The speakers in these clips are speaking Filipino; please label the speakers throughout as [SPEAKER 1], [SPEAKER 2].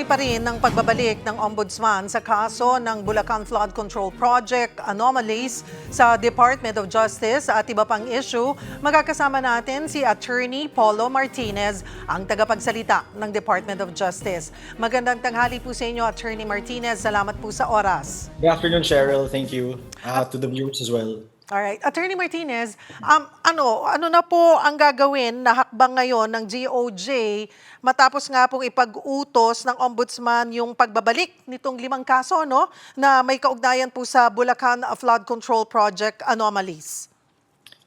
[SPEAKER 1] Patuloy pa rin ang pagbabalik ng Ombudsman sa kaso ng Bulacan Flood Control Project anomalies sa Department of Justice at iba pang issue. Magkakasama natin si Attorney Paulo Martinez, ang tagapagsalita ng Department of Justice. Magandang tanghali po sa inyo, Attorney Martinez. Salamat po sa oras.
[SPEAKER 2] Good afternoon, Cheryl. Thank you. Uh, to the viewers as well.
[SPEAKER 1] Alright. Attorney Martinez, um, ano, ano na po ang gagawin na hakbang ngayon ng GOJ matapos nga pong ipag-utos ng Ombudsman yung pagbabalik nitong limang kaso no, na may kaugnayan po sa Bulacan Flood Control Project anomalies?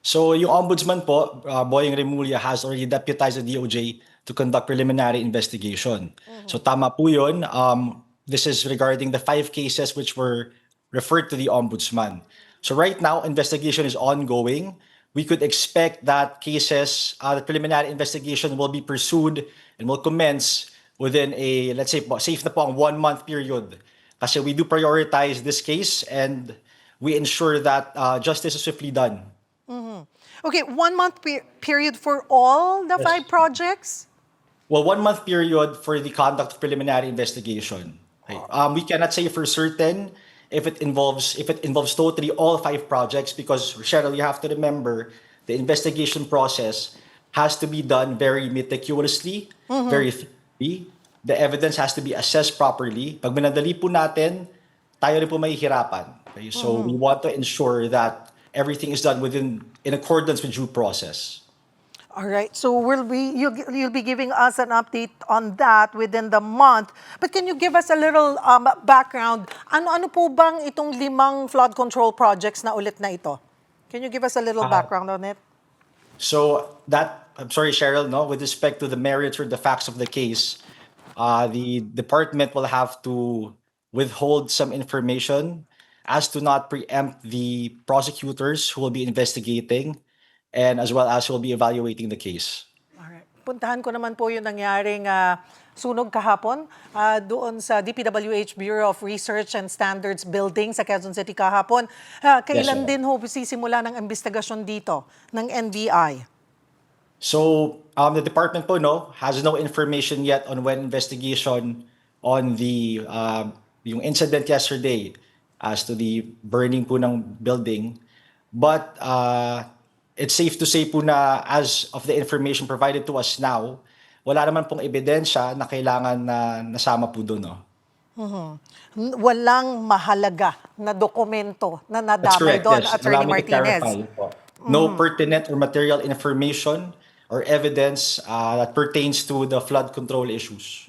[SPEAKER 2] So, yung ombudsman po, uh, Boying Remulla, has already deputized the DOJ to conduct preliminary investigation. So, tama po yun. Um, this is regarding the five cases which were referred to the ombudsman. So, right now, investigation is ongoing. We could expect that cases, uh, the preliminary investigation will be pursued and will commence within a, let's say, safe na po ang one-month period. Kasi we do prioritize this case and we ensure that uh, justice is swiftly done.
[SPEAKER 1] Okay, one month pe- period for all the five projects?
[SPEAKER 2] Well, one month period for the conduct of preliminary investigation. Okay. Um, we cannot say for certain if it involves if it involves totally all five projects because Cheryl, you have to remember the investigation process has to be done very meticulously, very thoroughly. The evidence has to be assessed properly. Pag minadali po natin, tayo rin po mahihirapan. Okay? So we want to ensure that everything is done within in accordance with due process.
[SPEAKER 1] All right. So we'll be you'll, you'll be giving us an update on that within the month. But can you give us a little um, background? Ano-ano po bang itong limang flood control projects na ulit na ito? Can you give us a little background on it?
[SPEAKER 2] So that I'm sorry, Cheryl. No, with respect to the merits or the facts of the case, uh, the department will have to withhold some information as to not preempt the prosecutors who will be investigating, and as well as will be evaluating the case.
[SPEAKER 1] Alright. Puntahan ko naman po yung nangyaring ah, sunog kahapon ah, doon sa DPWH Bureau of Research and Standards Building sa Quezon City kahapon. Ah, kailan
[SPEAKER 2] ma'am.
[SPEAKER 1] din ho sisimula ng investigasyon dito ng NBI?
[SPEAKER 2] So um, the department po no has no information yet on when investigation on the um, yung incident yesterday as to the burning po ng building. But uh, it's safe to say po na as of the information provided to us now, wala naman pong ebidensya na kailangan na nasama po doon. No?
[SPEAKER 1] N- Walang mahalaga na dokumento na nadamay doon,
[SPEAKER 2] yes.
[SPEAKER 1] Attorney
[SPEAKER 2] Allow me to
[SPEAKER 1] Martinez.
[SPEAKER 2] clarify po. No pertinent or material information or evidence uh, that pertains to the flood control issues.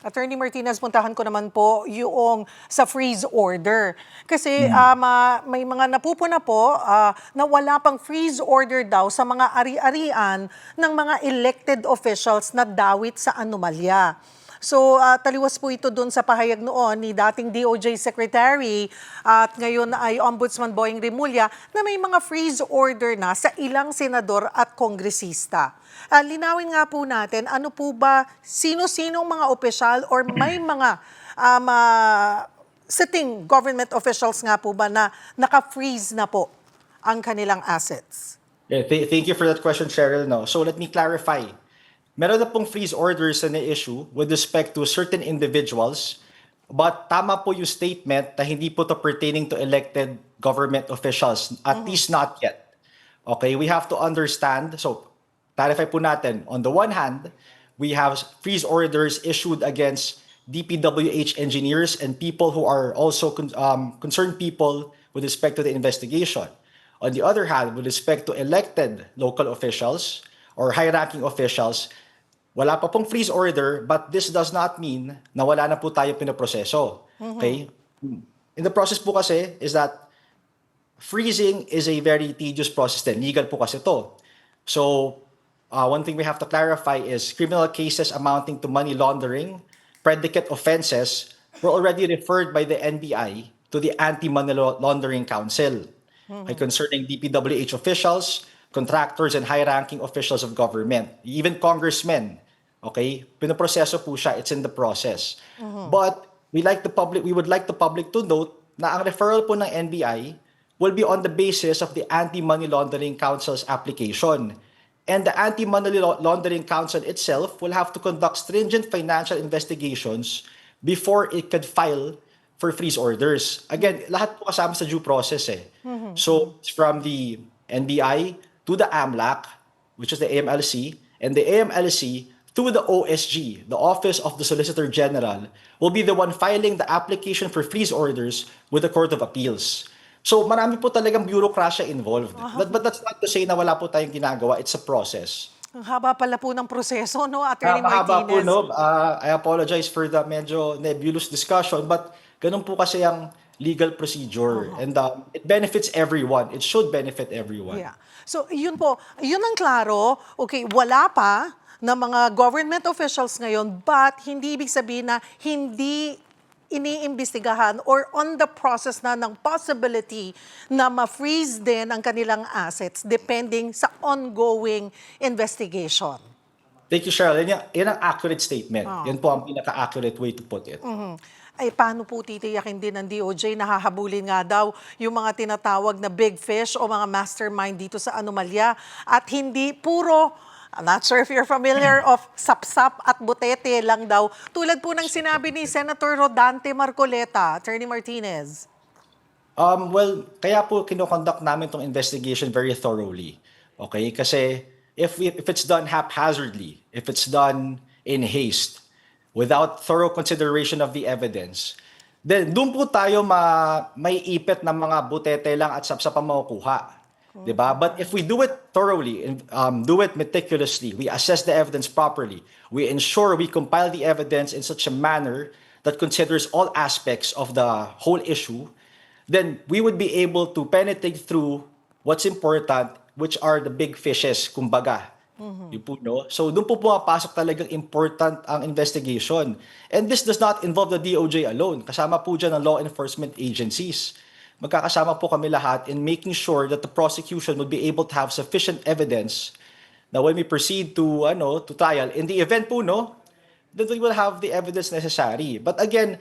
[SPEAKER 1] Attorney Martinez, puntahan ko naman po yung sa freeze order. Kasi um, ah, may mga napupuna po ah, na wala pang freeze order daw sa mga ari-arian ng mga elected officials na dawit sa anomalya. So, ah, taliwas po ito dun sa pahayag noon ni dating DOJ Secretary at ngayon ay Ombudsman Boying Remulla na may mga freeze order na sa ilang senador at kongresista. Ah, linawin nga po natin, ano po ba, sino-sinong mga opisyal or may mga um, ah, sitting government officials nga po ba na naka-freeze na po ang kanilang assets?
[SPEAKER 2] Yeah, th- thank you for that question, Cheryl. No, so let me clarify. Meron na pong freeze orders na issue with respect to certain individuals, but tama po yung statement na hindi po to pertaining to elected government officials, at least not yet. Okay, we have to understand, so clarify po natin, on the one hand, we have freeze orders issued against DPWH engineers and people who are also con- um, concerned people with respect to the investigation. On the other hand, with respect to elected local officials or high-ranking officials, wala pa pong freeze order, but this does not mean na wala na po tayo pinoproseso. Okay? In the process po kasi is that freezing is a very tedious process din. Legal po kasi to. So, uh, one thing we have to clarify is criminal cases amounting to money laundering, predicate offenses, were already referred by the NBI to the Anti-Money Lau- Laundering Council okay, concerning DPWH officials, contractors, and high-ranking officials of government, even congressmen. Okay, pinoproseso po siya. It's in the process. But we like the public. We would like the public to note na ang referral po ng NBI will be on the basis of the Anti-Money Laundering Council's application And the Anti-Money Lau- Laundering Council itself will have to conduct stringent financial investigations before it could file for freeze orders. Again, lahat po kasama sa due process eh. So, it's from the NBI to the AMLAC, which is the AMLC, and the AMLC to the OSG, the Office of the Solicitor General, will be the one filing the application for freeze orders with the Court of Appeals. So marami po talagang bureaucracia involved. But, but that's not to say na wala po tayong ginagawa. It's a process.
[SPEAKER 1] Ang haba pala po ng proseso, no, Attorney
[SPEAKER 2] Mahaba po, no? Uh, I apologize for the medyo nebulous discussion, but ganun po kasi ang legal procedure. And um, it benefits everyone. It should benefit everyone.
[SPEAKER 1] Yeah. So, yun po. Yun ang klaro. Okay, wala pa na mga government officials ngayon, but hindi ibig sabihin na hindi iniimbestigahan or on the process na ng possibility na ma-freeze din ang kanilang assets depending sa ongoing investigation.
[SPEAKER 2] Thank you, Cheryl. Yan, yan ang accurate statement. Yan po ang pinaka-accurate way to put it.
[SPEAKER 1] Ay, paano po titiyakin din ng DOJ na hahabulin nga daw yung mga tinatawag na big fish o mga mastermind dito sa anomalya at hindi puro I'm not sure if you're familiar of sapsap at butete lang daw. Tulad po ng sinabi ni Senator Rodante Marcoleta, Attorney Martinez.
[SPEAKER 2] Um, well, kaya po kinoconduct namin tong investigation very thoroughly. Okay? Kasi if, we, if it's done haphazardly, if it's done in haste, without thorough consideration of the evidence, then doon po tayo ma, may ipit ng mga butete lang at sapsap ang makukuha. 'Di ba? But if we do it thoroughly and um, do it meticulously, we assess the evidence properly, we ensure we compile the evidence in such a manner that considers all aspects of the whole issue, then we would be able to penetrate through what's important, which are the big fishes, kumbaga. Yun po, no? So, doon po pumapasok talagang important ang investigation. And this does not involve the DOJ alone. Kasama po dyan ang law enforcement agencies. Magkakasama po kami lahat in making sure that the prosecution would be able to have sufficient evidence na when we proceed to ano to trial in the event po no that we will have the evidence necessary. But again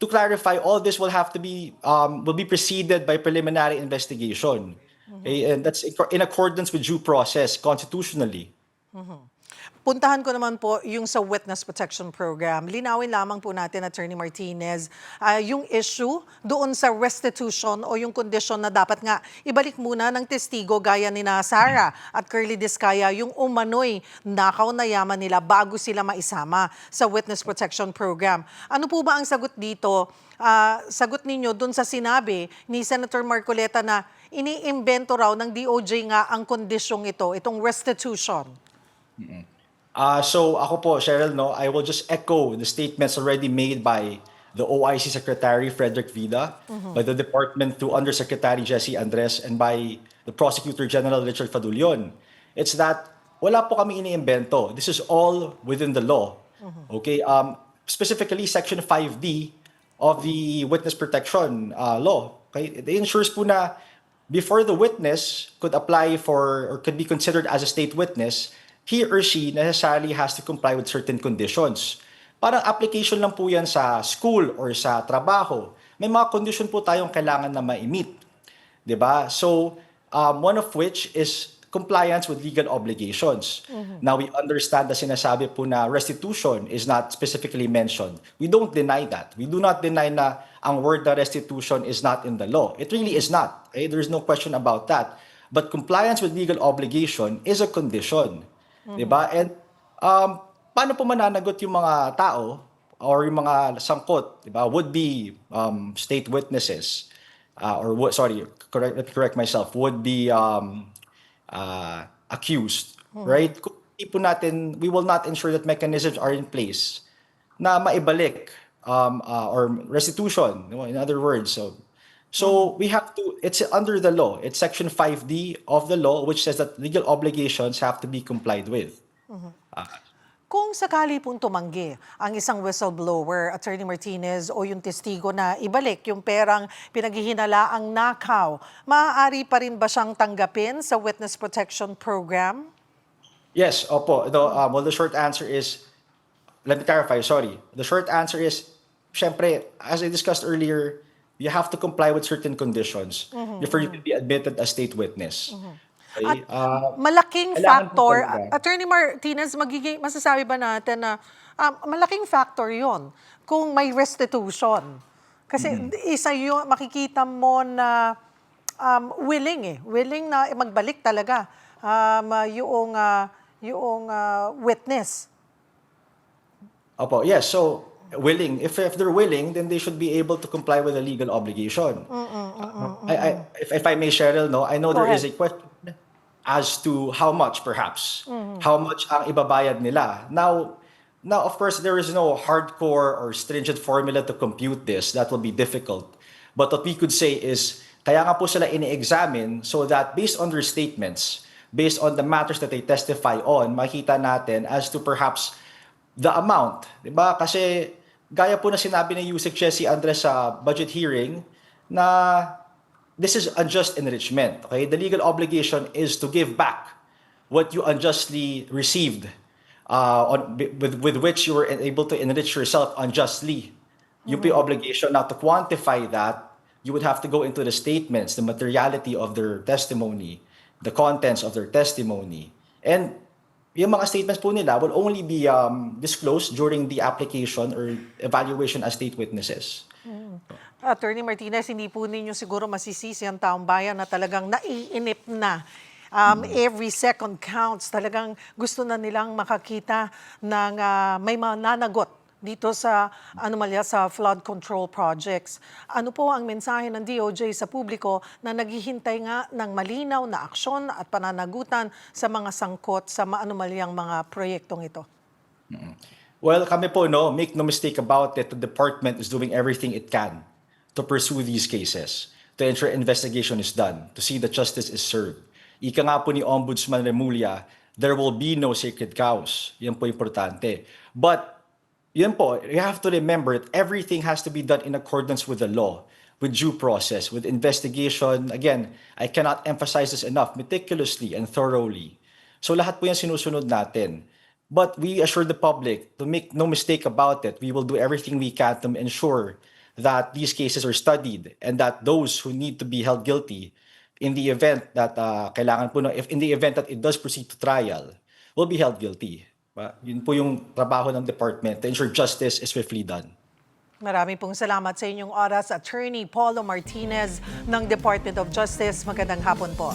[SPEAKER 2] to clarify all this will have to be um, will be preceded by preliminary investigation. Okay? and that's in accordance with due process constitutionally
[SPEAKER 1] Puntahan ko naman po yung sa Witness Protection Program. Linawin lamang po natin, Attorney Martinez, ah, yung issue doon sa restitution o yung kondisyon na dapat nga ibalik muna ng testigo gaya ni Sara at Curly Discaya yung umano'y nakaw na yaman nila bago sila maisama sa Witness Protection Program. Ano po ba ang sagot dito? Ah, sagot ninyo doon sa sinabi ni Senator Marcoleta na iniimbento raw ng DOJ nga ang kondisyong ito, itong restitution.
[SPEAKER 2] Uh, so ako po, Cheryl, no, I will just echo the statements already made by the OIC Secretary Frederick Vida, by the Department through Undersecretary Jesse Andres, and by the Prosecutor General Richard Fadulion. It's that wala po kami iniimbento. This is all within the law. Okay? Um, specifically, Section 5D of the Witness Protection uh, Law. Okay? It ensures po na before the witness could apply for or could be considered as a state witness, he or she necessarily has to comply with certain conditions. Parang application lang po yan sa school or sa trabaho. May mga condition po tayong kailangan na ma-meet. ba? So, um, one of which is compliance with legal obligations. Now, we understand na sinasabi po na restitution is not specifically mentioned. We don't deny that. We do not deny na ang word na restitution is not in the law. It really is not. Okay? There's no question about that. But compliance with legal obligation is a condition. 'Di ba? And um, paano po mananagot yung mga tao or yung mga sangkot, 'di ba? Would be um, state witnesses uh, or what sorry, correct let me correct myself, would be um, uh, accused, right? Kung po natin, we will not ensure that mechanisms are in place na maibalik um, uh, or restitution, in other words. So, so we have to, it's under the law. It's section 5D of the law, which says that legal obligations have to be complied with.
[SPEAKER 1] Kung sakali pong tumanggi ang isang whistleblower, Attorney Martinez, o yung testigo na ibalik yung perang pinaghihinala ang nakaw, maaari pa rin ba siyang tanggapin sa Witness Protection Program?
[SPEAKER 2] Yes, opo. The, um, well, the short answer is, let me clarify, sorry. The short answer is, syempre, as I discussed earlier, you have to comply with certain conditions before you can be admitted as state witness. Okay? Ah,
[SPEAKER 1] malaking
[SPEAKER 2] kailangan po
[SPEAKER 1] factor. Attorney Martinez, magiging, masasabi ba natin na um, malaking factor yon kung may restitution? Kasi
[SPEAKER 2] Mm-hmm.
[SPEAKER 1] isa yun, makikita mo na um, willing eh, willing na magbalik talaga um, uh, yung, uh, yung uh, witness.
[SPEAKER 2] Opo, yes. So, willing. If, if they're willing, then they should be able to comply with the legal obligation. Uh, I, I, if, if I may, Cheryl, no, I know
[SPEAKER 1] Go
[SPEAKER 2] there is a
[SPEAKER 1] ahead.
[SPEAKER 2] question as to how much, perhaps. How much ang ibabayad nila. Now, now, of course, there is no hardcore or stringent formula to compute this. That will be difficult. But what we could say is, kaya nga po sila ini-examine so that based on their statements, based on the matters that they testify on, makita natin as to perhaps the amount, 'di ba? Kasi gaya po na sinabi ni Yusek Chessy Andres sa budget hearing na this is unjust enrichment. Okay? The legal obligation is to give back what you unjustly received uh, on, with, with which you were able to enrich yourself unjustly. UP obligation. Now, to quantify that, you would have to go into the statements, the materiality of their testimony, the contents of their testimony. And yung mga statements po nila will only be um, disclosed during the application or evaluation as state witnesses.
[SPEAKER 1] Attorney Martinez, hindi po ninyo siguro masisisi ang taong bayan na talagang naiinip na. Um, Every second counts. Talagang gusto na nilang makakita ng ah, may mananagot dito sa anomalya sa flood control projects. Ano po ang mensahe ng DOJ sa publiko na naghihintay nga ng malinaw na aksyon at pananagutan sa mga sangkot sa maanomalyang mga proyektong ito?
[SPEAKER 2] Well, kami po, no, make no mistake about it, the department is doing everything it can to pursue these cases, to ensure investigation is done, to see that justice is served. Ika nga po ni Ombudsman Remulla, there will be no sacred cows. Yan po importante. But, yan po, you have to remember that everything has to be done in accordance with the law, with due process, with investigation. Again, I cannot emphasize this enough, meticulously and thoroughly. So lahat po yan sinusunod natin. But we assure the public to make no mistake about it. We will do everything we can to ensure that these cases are studied and that those who need to be held guilty in the event that uh, kailangan po, no, if in the event that it does proceed to trial, will be held guilty. Yun po yung trabaho ng department to ensure justice is swiftly done.
[SPEAKER 1] Marami pong salamat sa inyong oras, Attorney Paulo Martinez ng Department of Justice. Magandang hapon po.